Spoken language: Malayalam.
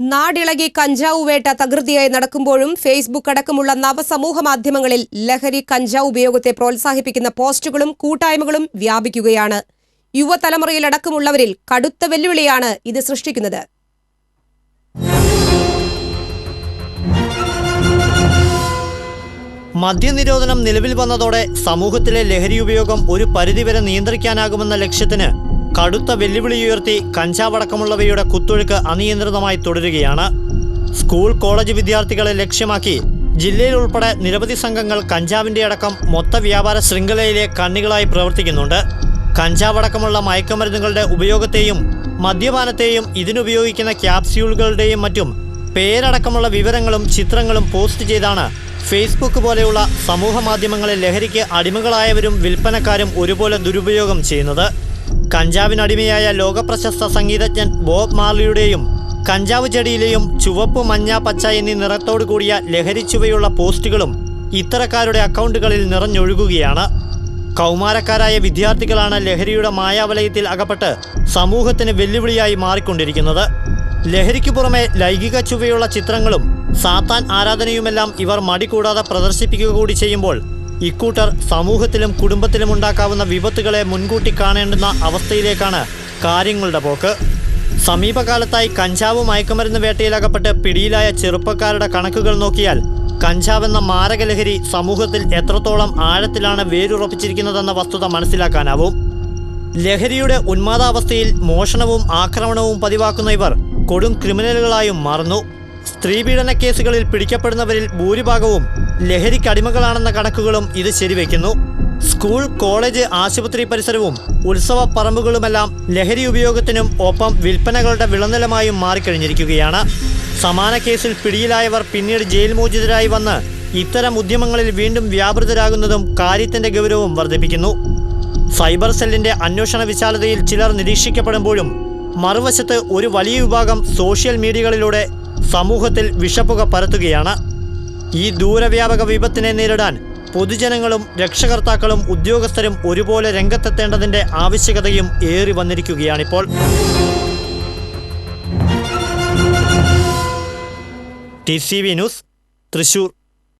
നാടിളകി കഞ്ചാവ് വേട്ട തകൃതിയായി നടക്കുമ്പോഴും ഫേസ്ബുക്ക് അടക്കമുള്ള നവസമൂഹ മാധ്യമങ്ങളിൽ ലഹരി കഞ്ചാവ് ഉപയോഗത്തെ പ്രോത്സാഹിപ്പിക്കുന്ന പോസ്റ്റുകളും കൂട്ടായ്മകളും വ്യാപിക്കുകയാണ്. യുവതലമുറയിലടക്കമുള്ളവരിൽ കടുത്ത വെല്ലുവിളിയാണ് ഇത് സൃഷ്ടിക്കുന്നത്. മദ്യനിരോധനം നിലവിൽ വന്നതോടെ സമൂഹത്തിലെ ലഹരി ഉപയോഗം ഒരു പരിധിവരെ നിയന്ത്രിക്കാനാകുമെന്ന ലക്ഷ്യത്തിന് കടുത്ത വെല്ലുവിളിയുയർത്തി കഞ്ചാവടക്കമുള്ളവയുടെ കുത്തൊഴുക്ക് അനിയന്ത്രിതമായി തുടരുകയാണ്. സ്കൂൾ കോളേജ് വിദ്യാർത്ഥികളെ ലക്ഷ്യമാക്കി ജില്ലയിൽ ഉൾപ്പെടെ നിരവധി സംഘങ്ങൾ കഞ്ചാവിന്റെ അടക്കം മൊത്ത വ്യാപാര ശൃംഖലയിലെ കണ്ണികളായി പ്രവർത്തിക്കുന്നുണ്ട്. കഞ്ചാവടക്കമുള്ള മയക്കുമരുന്നുകളുടെ ഉപയോഗത്തെയും മദ്യപാനത്തെയും ഇതിനുപയോഗിക്കുന്ന ക്യാപ്സ്യൂളുകളുടെയും മറ്റും പേരടക്കമുള്ള വിവരങ്ങളും ചിത്രങ്ങളും പോസ്റ്റ് ചെയ്താണ് ഫേസ്ബുക്ക് പോലെയുള്ള സമൂഹ മാധ്യമങ്ങളെ ലഹരിക്ക് അടിമകളായവരും വിൽപ്പനക്കാരും ഒരുപോലെ ദുരുപയോഗം ചെയ്യുന്നത്. കഞ്ചാവിനടിമയായ ലോകപ്രശസ്ത സംഗീതജ്ഞൻ ബോബ് മാർലിയുടെയും കഞ്ചാവ് ചെടിയിലെയും ചുവപ്പ് മഞ്ഞ പച്ച എന്നീ നിറത്തോടു കൂടിയ ലഹരിച്ചുവയുള്ള പോസ്റ്റുകളും ഇത്തരക്കാരുടെ അക്കൗണ്ടുകളിൽ നിറഞ്ഞൊഴുകുകയാണ്. കൗമാരക്കാരായ വിദ്യാർത്ഥികളാണ് ലഹരിയുടെ മായാവലയത്തിൽ അകപ്പെട്ട് സമൂഹത്തിന് വെല്ലുവിളിയായി മാറിക്കൊണ്ടിരിക്കുന്നത്. ലഹരിക്കു പുറമെ ലൈംഗിക ചുവയുള്ള ചിത്രങ്ങളും സാത്താൻ ആരാധനയുമെല്ലാം ഇവർ മടികൂടാതെ പ്രദർശിപ്പിക്കുക കൂടി ചെയ്യുമ്പോൾ ഇക്കൂട്ടർ സമൂഹത്തിലും കുടുംബത്തിലും ഉണ്ടാക്കാവുന്ന വിപത്തുകളെ മുൻകൂട്ടി കാണേണ്ടുന്ന അവസ്ഥയിലേക്കാണ് കാര്യങ്ങളുടെ പോക്ക്. സമീപകാലത്തായി കഞ്ചാവ് മയക്കുമരുന്ന് വേട്ടയിലകപ്പെട്ട് പിടിയിലായ ചെറുപ്പക്കാരുടെ കണക്കുകൾ നോക്കിയാൽ കഞ്ചാവെന്ന മാരകലഹരി സമൂഹത്തിൽ എത്രത്തോളം ആഴത്തിലാണ് വേരുറപ്പിച്ചിരിക്കുന്നതെന്ന വസ്തുത മനസ്സിലാക്കാനാവും. ലഹരിയുടെ ഉന്മാദാവസ്ഥയിൽ മോഷണവും ആക്രമണവും പതിവാക്കുന്ന ഇവർ കൊടും ക്രിമിനലുകളായും മാറുന്നു. സ്ത്രീപീഡന കേസുകളിൽ പിടിക്കപ്പെടുന്നവരിൽ ഭൂരിഭാഗവും ലഹരിക്കടിമകളാണെന്ന കണക്കുകളും ഇത് ശരിവെക്കുന്നു സ്കൂൾ കോളേജ് ആശുപത്രി പരിസരവും ഉത്സവ പറമ്പുകളുമെല്ലാം ലഹരി ഉപയോഗത്തിനും ഒപ്പം വിൽപ്പനകളുടെ വിളനിലമായും മാറിക്കഴിഞ്ഞിരിക്കുകയാണ്. സമാന കേസിൽ പിടിയിലായവർ പിന്നീട് ജയിൽ മോചിതരായി വന്ന് ഇത്തരം ഉദ്യമങ്ങളിൽ വീണ്ടും വ്യാപൃതരാകുന്നതും കാര്യത്തിന്റെ ഗൗരവം വർദ്ധിപ്പിക്കുന്നു. സൈബർ സെല്ലിന്റെ അന്വേഷണ വിശാലതയിൽ ചിലർ നിരീക്ഷിക്കപ്പെടുമ്പോഴും മറുവശത്ത് ഒരു വലിയ വിഭാഗം സോഷ്യൽ മീഡിയകളിലൂടെ സമൂഹത്തിൽ വിഷപ്പുക പരത്തുകയാണ്. ഈ ദൂരവ്യാപക വിപത്തിനെ നേരിടാൻ പൊതുജനങ്ങളും രക്ഷകർത്താക്കളും ഉദ്യോഗസ്ഥരും ഒരുപോലെ രംഗത്തെത്തേണ്ടതിന്റെ ആവശ്യകതയും ഏറി വന്നിരിക്കുകയാണിപ്പോൾ. T C V news Thrissur.